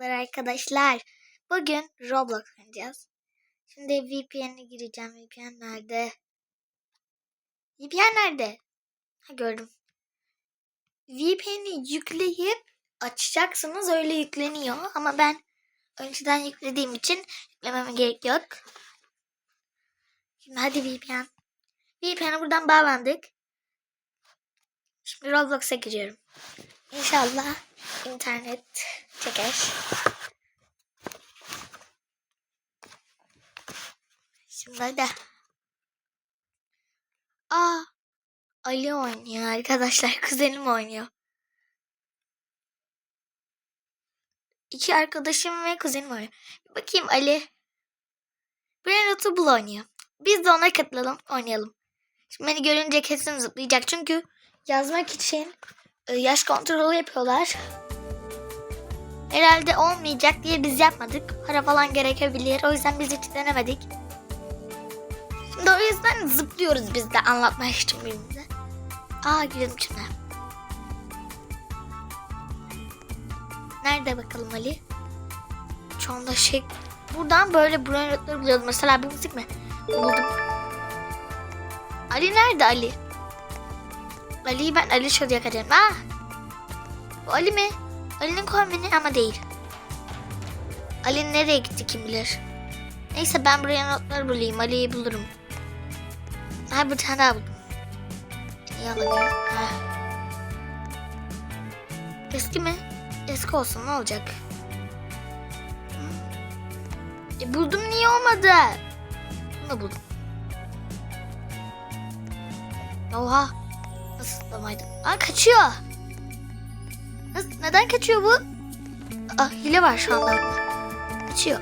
Merhabalar arkadaşlar. Bugün Roblox oynayacağız. Şimdi VPN'e gireceğim. VPN nerede? VPN nerede? Ha gördüm. VPN'i yükleyip açacaksınız öyle yükleniyor. Ama ben önceden yüklediğim için yüklememe gerek yok. Şimdi hadi VPN. VPN'e buradan bağlandık. Şimdi Roblox'a giriyorum. İnşallah internet çeker. Şimdi hadi. Aa, Ali oynuyor arkadaşlar. Kuzenim oynuyor. İki arkadaşım ve kuzenim oynuyor. Bakayım Ali. Brian Atubul oynuyor. Biz de ona katılalım, oynayalım. Şimdi beni görünce kesin zıplayacak. Çünkü yazmak için yaş kontrolü yapıyorlar. Herhalde olmayacak diye biz yapmadık. Para falan gerekebilir. O yüzden biz hiç denemedik. Şimdi o yüzden zıplıyoruz biz de anlatmak için birbirimize. Aa girelim şimdi. Nerede bakalım Ali? Şu anda şey... Buradan böyle notları buluyordum. Mesela bu müzik mi? Buldum. Ali nerede Ali? Ali'yi ben Ali Şadı'ya kaçırdım. Aa! Bu Ali mi? Ali'nin kombini ama değil. Ali nereye gitti kim bilir. Neyse ben buraya notları bulayım. Ali'yi bulurum. Ha bir tane daha buldum. İyi alamıyorum. Ha. Eski mi? Eski olsun ne olacak? Hı. E, buldum niye olmadı? Bunu buldum. Oha. Nasıl zıplamaydım? Aa kaçıyor. Neden kaçıyor bu? Aa hile var şu anda. Kaçıyor.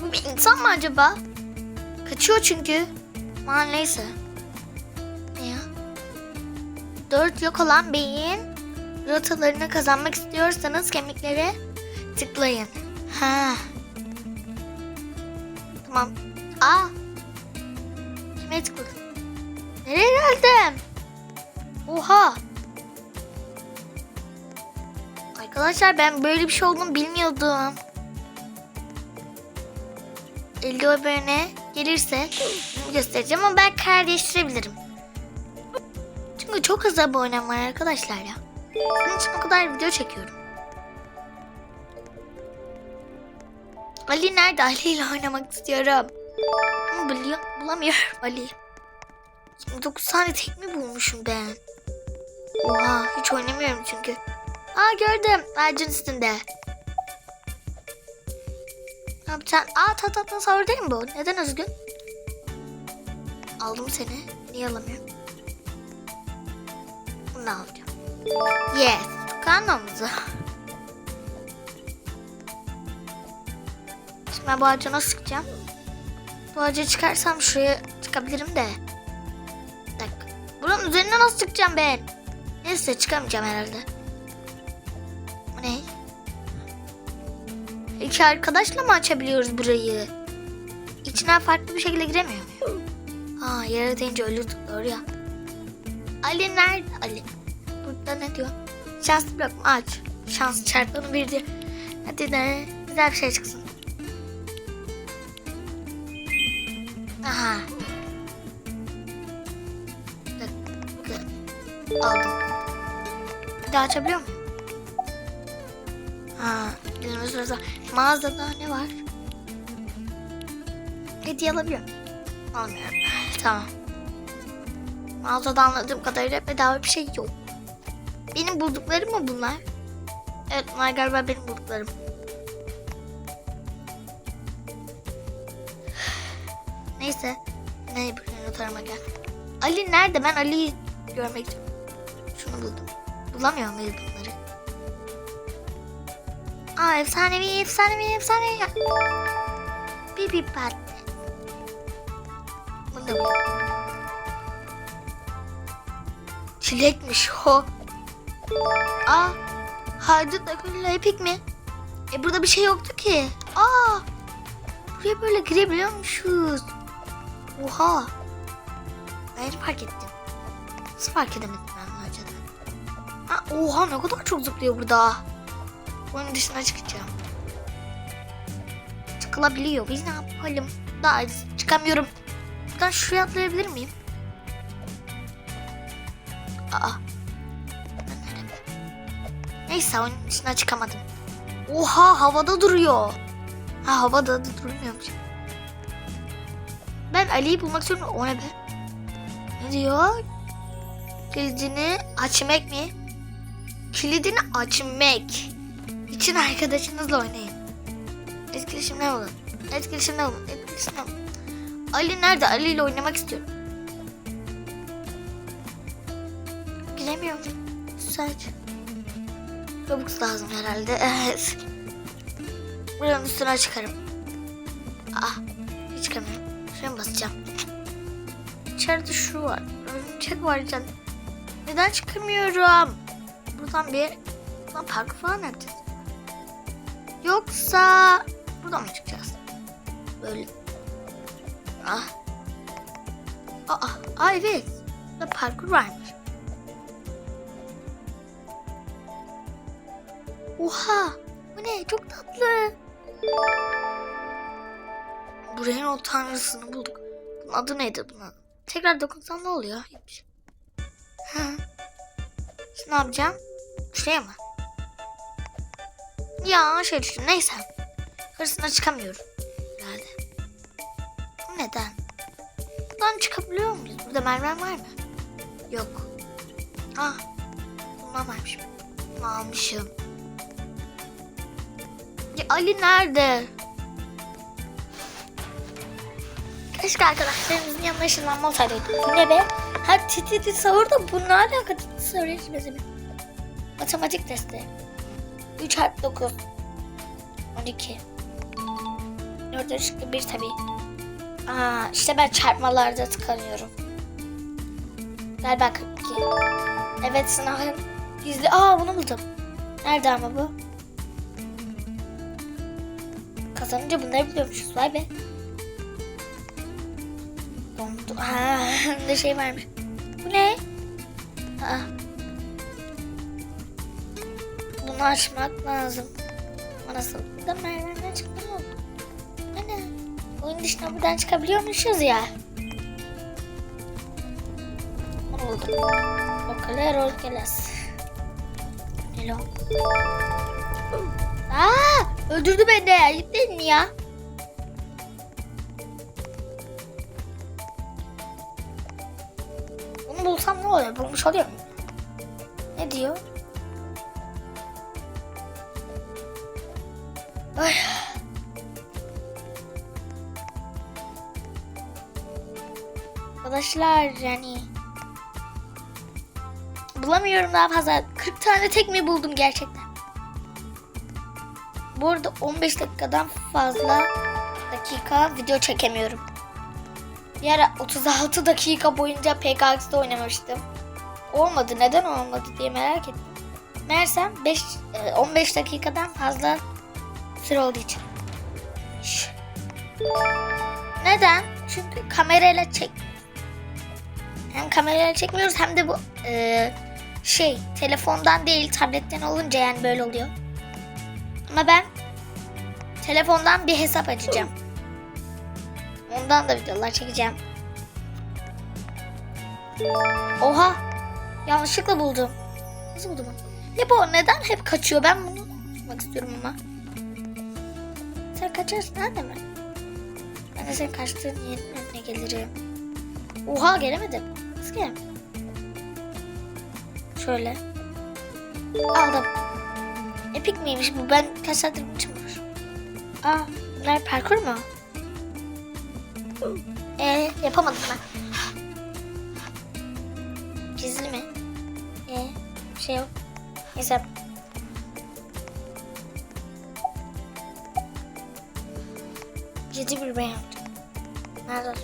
Bu bir insan mı acaba? Kaçıyor çünkü. Aman neyse. Ne ya? Dört yok olan beyin rotalarını kazanmak istiyorsanız kemiklere tıklayın. Ha. Tamam. Aa. Kime tıkladım? Nereye geldim? Oha. Arkadaşlar ben böyle bir şey olduğunu bilmiyordum. 50 abone gelirse göstereceğim ama ben karar değiştirebilirim. Çünkü çok az abonem var arkadaşlar ya. Bunun için o kadar video çekiyorum. Ali nerede? Ali ile oynamak istiyorum. Ama buluyor, bulamıyorum Ali. 29 tane tekme bulmuşum ben. Oha hiç oynamıyorum çünkü. Aa gördüm ağacın üstünde. Ne yapacaksın? Aa tat tatlı savur değil mi bu? Neden özgün? Aldım seni. Niye alamıyorum? Bunu alacağım. Yes. Karnımızı. Şimdi ben bu ağaca nasıl çıkacağım? Bu ağaca çıkarsam şuraya çıkabilirim de. Bunun üzerine nasıl çıkacağım ben? Neyse çıkamayacağım herhalde. Bu ne? İki arkadaşla mı açabiliyoruz burayı? İçine farklı bir şekilde giremiyor muyum? Aa yere deyince ölürdük doğru ya. Ali nerede? Ali. Burada ne diyor? Şans mu? aç. Şans çarpanı bir diyor. Hadi de güzel bir şey çıksın. Aha. Aldım. Bir daha açabiliyor muyum? Ha, elime sırası. Mağazada ne var? Hediye alabiliyorum. Almıyorum. Tamam. Mağazada anladığım kadarıyla bedava bir şey yok. Benim bulduklarım mı bunlar? Evet bunlar galiba benim bulduklarım. Neyse. Ne buraya notarıma gel. Ali nerede? Ben Ali'yi görmek istiyorum. Bulamıyor muyuz bunları? Aa efsanevi efsanevi efsanevi. Bibi pat. Bunu da. Çilekmiş o. Aa, haydut akıllı epik mi? E burada bir şey yoktu ki. Aa, buraya böyle girebiliyormuşuz. Oha. Ben fark ettim. Nasıl fark edemedim oha ne kadar çok zıplıyor burada. Oyun dışına çıkacağım. Çıkılabiliyor. Biz ne yapalım? Daha çıkamıyorum. Buradan şuraya atlayabilir miyim? Aa. Neyse oyun dışına çıkamadım. Oha havada duruyor. Ha havada da durmuyormuş. Ben Ali'yi bulmak istiyorum. O ne be? Ne diyor? Kilidini açmak mı? Kilidini açmak için arkadaşınızla oynayın. Etkileşimler olun. Etkileşimler olun. Etkileşimler olun. Ali nerede? Ali ile oynamak istiyorum. Giremiyorum. Saç. Robux lazım herhalde. Evet. Buranın üstüne çıkarım. Ah. Hiç çıkamıyorum. Mı basacağım? İçeride şu var. Örümcek var can. Neden çıkamıyorum? Buradan bir... Buradan park falan yapacağız. Yoksa... Buradan mı çıkacağız? Böyle. Ah. Aa, aa evet. Burada parkur varmış. Oha! Bu ne? Çok tatlı. Buranın o tanrısını bulduk. Bunun adı neydi bunun? Tekrar dokunsam ne oluyor? Hiçbir şey. Şimdi ne yapacağım? Şuraya mı? Ya şey düştüm. Neyse. Hırsına çıkamıyorum. Herhalde. Neden? Buradan çıkabiliyor muyuz? Burada merdiven var mı? Yok. Ah. Bundan varmış. Almışım. Ya Ali nerede? Keşke arkadaşlarımızın yanına ışınlanma olsaydı. Ne be? Ha tititi savur da bu ne alaka tititi savur hiç mesela. Matematik testi. 3 harf 9. 12. 4 şıkkı 1 tabii. Aa, işte ben çarpmalarda tıkanıyorum. Galiba 42. Evet sınavın gizli. Aa bunu buldum. Nerede ama bu? Kazanınca bunları biliyormuşuz. Vay be. Dondu. Ha, ne şey varmış. Bu ne? Aa. Bunu açmak lazım. Ama Nasıl? Buradan merdivenden çıkma oldu. Ana. Oyun dışına buradan çıkabiliyormuşuz ya. Bunu buldum. O kadar rol kelas. Hello. Aa, öldürdü beni. Değil mi ya? Bunu bulsam ne oluyor? Bulmuş oluyor mu? Ne diyor? Arkadaşlar yani bulamıyorum daha fazla. 40 tane tekme buldum gerçekten. Bu arada 15 dakikadan fazla dakika video çekemiyorum. Bir ara 36 dakika boyunca PKX'de oynamıştım. Olmadı neden olmadı diye merak ettim. Meğersem 5, 15 dakikadan fazla süre olduğu için. Neden? Çünkü kamerayla çek. Hem kamerayla çekmiyoruz hem de bu e, şey telefondan değil tabletten olunca yani böyle oluyor. Ama ben telefondan bir hesap açacağım. Ondan da videolar çekeceğim. Oha! Yanlışlıkla buldum. Nasıl buldum? Ya bu neden hep kaçıyor? Ben bunu tutmak istiyorum ama. Sen kaçarsın hadi mi? Ben de senin kaçtığın yerin önüne gelirim. Oha gelemedim. Nasıl gelemedim? Şöyle. Aldım. Epik miymiş bu? Ben için uğraşıyorum. Aa bunlar parkur mu? Ee yapamadım ben. Gizli mi? Ee bir şey yok. Neyse. Yedi bir beğen. Nerede?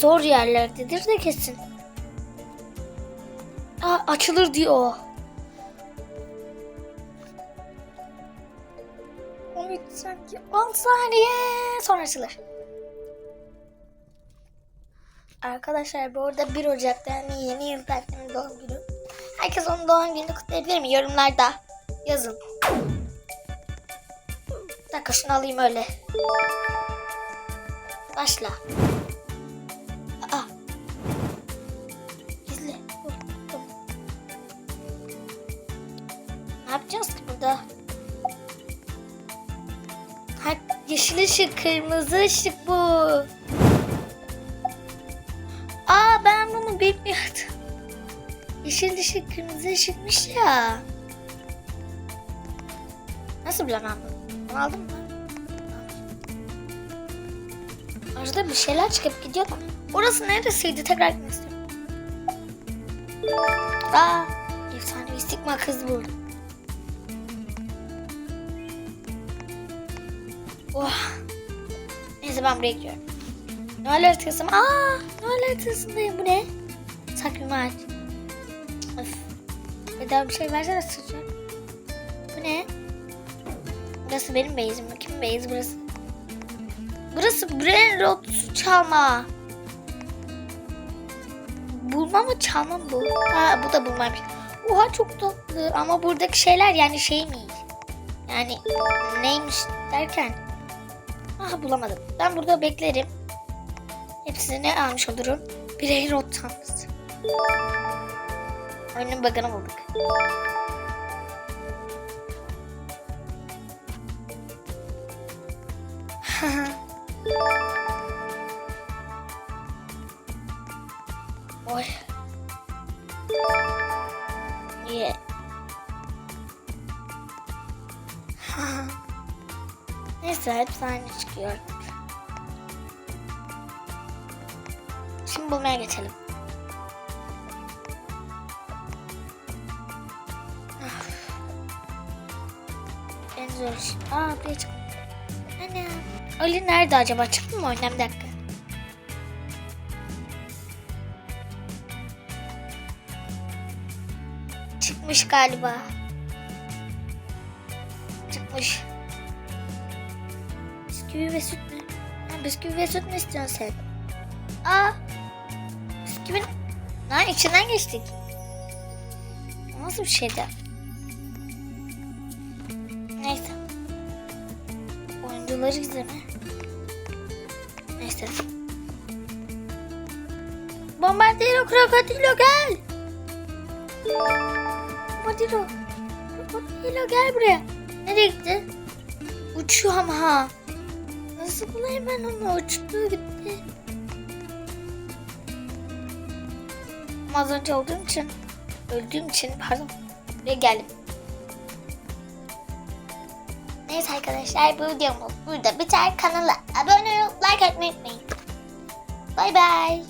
Zor yerlerdedir de kesin. Aa, açılır diyor. 13 saniye, 10 saniye sonra açılır. Arkadaşlar bu arada 1 Ocak'ta yani yeni yıl partinin doğum günü. Herkes onun doğum gününü kutlayabilir mi? Yorumlarda yazın. Bir dakika şunu alayım öyle. Başla. Yeşil ışık, kırmızı ışık bu. Aa ben bunu bilmiyordum. Yeşil ışık, kırmızı ışıkmış ya. Nasıl bilemem bunu? Aldın mı? Arada bir şeyler çıkıp gidiyor da. Orası neresiydi? Tekrar gitmek istiyorum. Aa, efsanevi Sigma kız buldum. Oh. Neyse ben buraya gidiyorum. Noel haritasım. Aa, Noel haritasındayım. Bu ne? Takvim ağaç. Öf. Bedava bir şey versene sıcak. Bu ne? Burası benim base'im. Kimin base burası? Burası Brain Rot su çalma. Bulma mı çalma mı bu? Ha bu da bulmaymış. Oha çok tatlı ama buradaki şeyler yani şey mi? Yani neymiş derken. Ah bulamadım. Ben burada beklerim. Hepsini almış olurum. Brain Rot tanrısı. Oyunun bug'ını bulduk. Oy. Neyse hepsi aynı çıkıyor. Şimdi bulmaya geçelim. Ah. En zor iş. Aa buraya çık. Ana. Ali nerede acaba? Çıktı mı bir dakika. Çıkmış galiba. Bisküvi ve süt mü? Ha, bisküvi ve süt mü istiyorsun sen? Aa. Bisküvi... Lan içinden geçtik. Nasıl bir şeydi? Neyse. Oyuncuları izleme. Neyse. Bombardiro krokodilo gel. Bombardiro. Krokodilo gel buraya. Nereye gitti? Uçuyor ama ha. Nasıl bulayım ben onu? Uçtu gitti. Ama Az önce olduğum için, öldüğüm için pardon. Buraya geldim. Neyse arkadaşlar bu videomuz burada biter. Kanala abone olup like atmayı unutmayın. Bay bay.